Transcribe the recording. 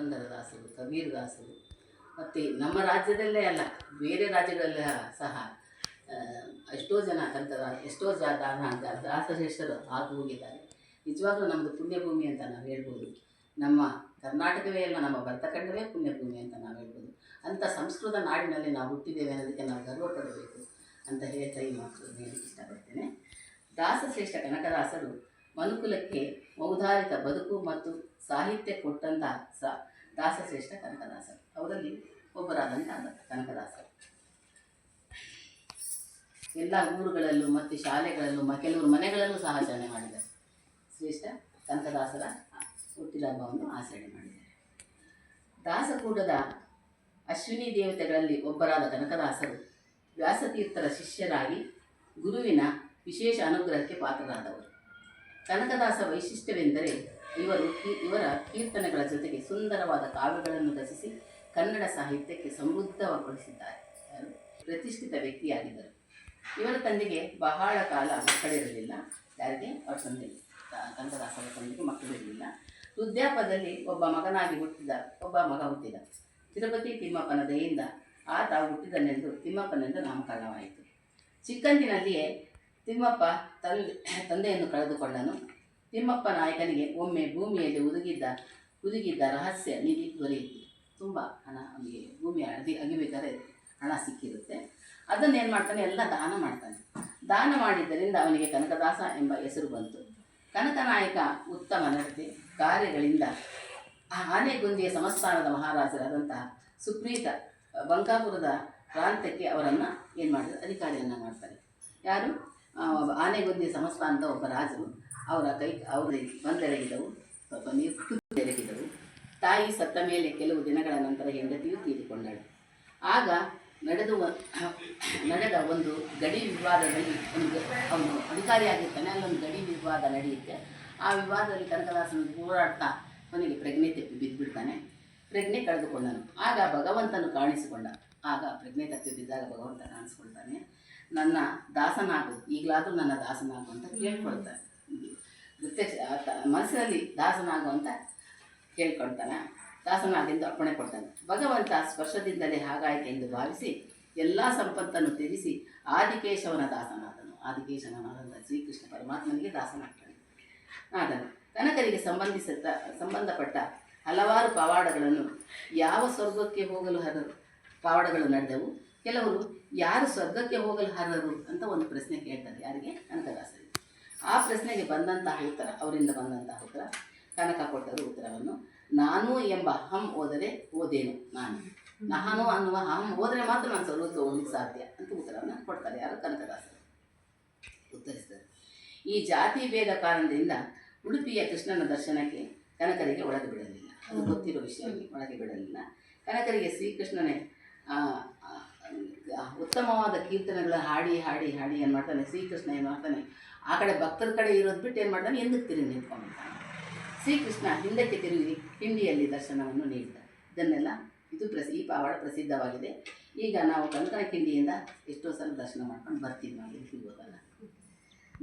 ಪುರಂದರದಾಸರು ಕಬೀರದಾಸರು, ಮತ್ತು ನಮ್ಮ ರಾಜ್ಯದಲ್ಲೇ ಅಲ್ಲ, ಬೇರೆ ರಾಜ್ಯಗಳಲ್ಲ ಸಹ ಎಷ್ಟೋ ಜನ ಕಲಿತರ ಎಷ್ಟೋ ಜ ದಾನ ದಾಸಶ್ರೇಷ್ಠರು ಆಗಿ ಹೋಗಿದ್ದಾರೆ. ನಿಜವಾಗ್ಲೂ ನಮ್ಮದು ಪುಣ್ಯಭೂಮಿ ಅಂತ ನಾವು ಹೇಳ್ಬೋದು. ನಮ್ಮ ಕರ್ನಾಟಕವೇ ಅಲ್ಲ, ನಮ್ಮ ಭರತಖಂಡವೇ ಪುಣ್ಯಭೂಮಿ ಅಂತ ನಾವು ಹೇಳ್ಬೋದು. ಅಂಥ ಸಂಸ್ಕೃತ ನಾಡಿನಲ್ಲಿ ನಾವು ಹುಟ್ಟಿದ್ದೇವೆ ಅನ್ನೋದಕ್ಕೆ ನಾವು ಗರ್ವ ಪಡಬೇಕು ಅಂತ ಹೇಳ್ತಾ ಈ ಮಾತು ಇಷ್ಟಪಡ್ತೇನೆ. ದಾಸಶ್ರೇಷ್ಠ ಕನಕದಾಸರು ಮನುಕುಲಕ್ಕೆ ಔದಾರಿತ ಬದುಕು ಮತ್ತು ಸಾಹಿತ್ಯ ಕೊಟ್ಟಂತಹ ಸ ದಾಸಶ್ರೇಷ್ಠ ಕನಕದಾಸರು. ಅವರಲ್ಲಿ ಒಬ್ಬರಾದಂಥ ಕನಕದಾಸರು. ಎಲ್ಲ ಊರುಗಳಲ್ಲೂ ಮತ್ತು ಶಾಲೆಗಳಲ್ಲೂ ಮ, ಕೆಲವರು ಮನೆಗಳಲ್ಲೂ ಸಹ ಆಚರಣೆ ಮಾಡಿದ್ದಾರೆ. ಶ್ರೇಷ್ಠ ಕನಕದಾಸರ ಹುಟ್ಟಿದ ಹಬ್ಬವನ್ನು ಆಚರಣೆ ಮಾಡಿದ್ದಾರೆ. ದಾಸಕೂಟದ ಅಶ್ವಿನಿ ದೇವತೆಗಳಲ್ಲಿ ಒಬ್ಬರಾದ ಕನಕದಾಸರು ವ್ಯಾಸತೀರ್ಥರ ಶಿಷ್ಯರಾಗಿ ಗುರುವಿನ ವಿಶೇಷ ಅನುಗ್ರಹಕ್ಕೆ ಪಾತ್ರರಾದವರು. ಕನಕದಾಸ ವೈಶಿಷ್ಟ್ಯವೆಂದರೆ ಇವರು ಇವರ ಕೀರ್ತನೆಗಳ ಜೊತೆಗೆ ಸುಂದರವಾದ ಕಾವ್ಯಗಳನ್ನು ರಚಿಸಿ ಕನ್ನಡ ಸಾಹಿತ್ಯಕ್ಕೆ ಸಮೃದ್ಧಗೊಳಿಸಿದ್ದಾರೆ? ಪ್ರತಿಷ್ಠಿತ ವ್ಯಕ್ತಿಯಾಗಿದ್ದರು. ಇವರ ತಂದೆಗೆ ಬಹಳ ಕಾಲ ಮಕ್ಕಳಿರಲಿಲ್ಲ. ಯಾರಿಗೆ? ಅವರ ತಂದೆ ಕನಕದಾಸರ ತಂದೆಗೆ ಮಕ್ಕಳಿರಲಿಲ್ಲ ವೃದ್ಧಾಪದಲ್ಲಿ ಒಬ್ಬ ಮಗನಾಗಿ ಹುಟ್ಟಿದ, ಒಬ್ಬ ಮಗ ಹುಟ್ಟಿದ. ತಿರುಪತಿ ತಿಮ್ಮಪ್ಪನ ದಯೆಯಿಂದ ಆತ ಹುಟ್ಟಿದನೆಂದು, ತಿಮ್ಮಪ್ಪನೆಂದು ನಾಮಕರಣವಾಯಿತು. ಚಿಕ್ಕಂದಿನಲ್ಲಿಯೇ ತಿಮ್ಮಪ್ಪ ತಂದೆ ತಂದೆಯನ್ನು ಕಳೆದುಕೊಂಡನು ತಿಮ್ಮಪ್ಪ ನಾಯಕನಿಗೆ ಒಮ್ಮೆ ಭೂಮಿಯಲ್ಲಿ ಹುದುಗಿದ್ದ ಹುದುಗಿದ್ದ ರಹಸ್ಯ ನಿಧಿ ದೊರೆಯಿತು. ತುಂಬ ಹಣ ಅವನಿಗೆ. ಭೂಮಿ ಅಗಿ ಅಗಿಬೇಕಾದ್ರೆ ಹಣ ಸಿಕ್ಕಿರುತ್ತೆ. ಅದನ್ನು ಏನು ಮಾಡ್ತಾನೆ? ಎಲ್ಲ ದಾನ ಮಾಡ್ತಾನೆ. ದಾನ ಮಾಡಿದ್ದರಿಂದ ಅವನಿಗೆ ಕನಕದಾಸ ಎಂಬ ಹೆಸರು ಬಂತು. ಕನಕನಾಯಕ ಉತ್ತಮ ನಡತೆ ಕಾರ್ಯಗಳಿಂದ ಆನೆಗುಂದಿಯ ಸಂಸ್ಥಾನದ ಮಹಾರಾಜರಾದಂತಹ ಸುಪ್ರೀತ, ಬಂಕಾಪುರದ ಪ್ರಾಂತ್ಯಕ್ಕೆ ಅವರನ್ನು ಏನು ಮಾಡಿದ್ರು? ಅಧಿಕಾರಿಯನ್ನು ಮಾಡ್ತಾರೆ. ಯಾರು? ಆ, ಸಮಸ್ತ ಅಂತ ಒಬ್ಬ ರಾಜರು ಅವರ ಕೈ ಅವರ ಬಂದೆರಗಿದವು ಸ್ವಲ್ಪ ನೀರು ಎರಗಿದವು ತಾಯಿ ಸತ್ತ ಮೇಲೆ ಕೆಲವು ದಿನಗಳ ನಂತರ ಹೆಂಡತಿಯು ತೀರಿಕೊಂಡಳು. ಆಗ ನಡೆದು ನಡೆದ ಒಂದು ಗಡಿ ವಿವಾದದಲ್ಲಿ ಒಂದು ಅವನು ಅಧಿಕಾರಿಯಾಗಿರ್ತಾನೆ. ಅಲ್ಲೊಂದು ಗಡಿ ವಿವಾದ ನಡೆಯುತ್ತೆ. ಆ ವಿವಾದದಲ್ಲಿ ಕನಕದಾಸನ ಹೋರಾಡ್ತಾ ಅವನಿಗೆ ಪ್ರಜ್ಞೆ ತಪ್ಪಿ ಬಿದ್ದುಬಿಡ್ತಾನೆ. ಪ್ರಜ್ಞೆ ಕಳೆದುಕೊಂಡನು. ಆಗ ಭಗವಂತನು ಕಾಣಿಸಿಕೊಂಡ. ಆಗ ಪ್ರಜ್ಞೆ ತಪ್ಪಿ ಬಿದ್ದಾಗ ಭಗವಂತ ಕಾಣಿಸ್ಕೊಳ್ತಾನೆ. ನನ್ನ ದಾಸನಾಗು, ಈಗಲಾದರೂ ನನ್ನ ದಾಸನಾಗು ಅಂತ ಕೇಳ್ಕೊಳ್ತಾನೆ ಆತ ಮನಸ್ಸಿನಲ್ಲಿ ದಾಸನಾಗು ಅಂತ ಕೇಳ್ಕೊಳ್ತಾನೆ. ದಾಸನಾಗೆಂದು ಅರ್ಪಣೆ ಕೊಡ್ತಾನೆ. ಭಗವಂತ ಸ್ಪರ್ಶದಿಂದಲೇ ಹಾಗಾಯಿತೆಂದು ಭಾವಿಸಿ ಎಲ್ಲ ಸಂಪತ್ತನ್ನು ತ್ಯಜಿಸಿ ಆದಿಕೇಶವನ ದಾಸನಾದನು. ಆದಿಕೇಶವನಾದಂಥ ಶ್ರೀಕೃಷ್ಣ ಪರಮಾತ್ಮನಿಗೆ ದಾಸನಾಗ್ತಾನೆ. ಆದನು ಕನಕರಿಗೆ ಸಂಬಂಧಿಸಿದ ಸಂಬಂಧಪಟ್ಟ ಹಲವಾರು ಪವಾಡಗಳನ್ನು ಯಾವ ಸ್ವರ್ಗಕ್ಕೆ ಹೋಗಲು ಹರ ಪವಾಡಗಳು ನಡೆದವು? ಕೆಲವರು ಯಾರು ಸ್ವರ್ಗಕ್ಕೆ ಹೋಗಲು ಹರರು ಅಂತ ಒಂದು ಪ್ರಶ್ನೆ ಕೇಳ್ತಾರೆ. ಯಾರಿಗೆ? ಕನಕದಾಸರಿಗೆ. ಆ ಪ್ರಶ್ನೆಗೆ ಬಂದಂತಹ ಉತ್ತರ, ಅವರಿಂದ ಬಂದಂತಹ ಉತ್ತರ, ಕನಕ ಕೊಟ್ಟರು ಉತ್ತರವನ್ನು, ನಾನು ಎಂಬ ಅಹಂ ಹೋದರೆ ಓದೇನು ನಾನು. ನಾನು ಅನ್ನುವ ಹಂ ಹೋದರೆ ಮಾತ್ರ ನಾನು ಸ್ವರ್ಗಕ್ಕೆ ಹೋಗ್ಲಿಕ್ಕೆ ಸಾಧ್ಯ ಅಂತ ಉತ್ತರವನ್ನು ಕೊಡ್ತಾರೆ ಯಾರು? ಕನಕದಾಸರು. ಉತ್ತರಿಸ್ತಾರೆ. ಈ ಜಾತಿ ಭೇದ ಕಾರಣದಿಂದ ಉಡುಪಿಯ ಕೃಷ್ಣನ ದರ್ಶನಕ್ಕೆ ಕನಕರಿಗೆ ಒಳಗೆ ಬಿಡಲಿಲ್ಲ. ಅದು ಗೊತ್ತಿರೋ ವಿಷಯ ಒಳಗೆ ಬಿಡಲಿಲ್ಲ. ಕನಕರಿಗೆ ಶ್ರೀಕೃಷ್ಣನೇ ಉತ್ತಮವಾದ ಕೀರ್ತನೆಗಳ ಹಾಡಿ ಹಾಡಿ ಹಾಡಿ ಏನು ಮಾಡ್ತಾನೆ? ಶ್ರೀಕೃಷ್ಣ ಏನು ಮಾಡ್ತಾನೆ? ಆ ಕಡೆ ಭಕ್ತರ ಕಡೆ ಇರೋದು ಬಿಟ್ಟು ಏನು ಮಾಡ್ತಾನೆ? ಎಂದಕ್ಕೆ ತಿರುಗಿ ನಿಂತ್ಕೊಂಡಿರ್ತಾನೆ ಶ್ರೀಕೃಷ್ಣ ಹಿಂದಕ್ಕೆ ತಿರುಗಿ ಹಿಂಡಿಯಲ್ಲಿ ದರ್ಶನವನ್ನು ನೀಡಿದ ಇದನ್ನೆಲ್ಲ ಇದು ಪ್ರಸಿ, ಈ ಪಾವಾಡ ಪ್ರಸಿದ್ಧವಾಗಿದೆ. ಈಗ ನಾವು ಕಂಕಣ ಕಿಂಡಿಯಿಂದ ಎಷ್ಟೋ ಸಲ ದರ್ಶನ ಮಾಡ್ಕೊಂಡು ಬರ್ತೀವಿ ನಾವು ಇಲ್ಲಿ ಹೋಗಲ್ಲ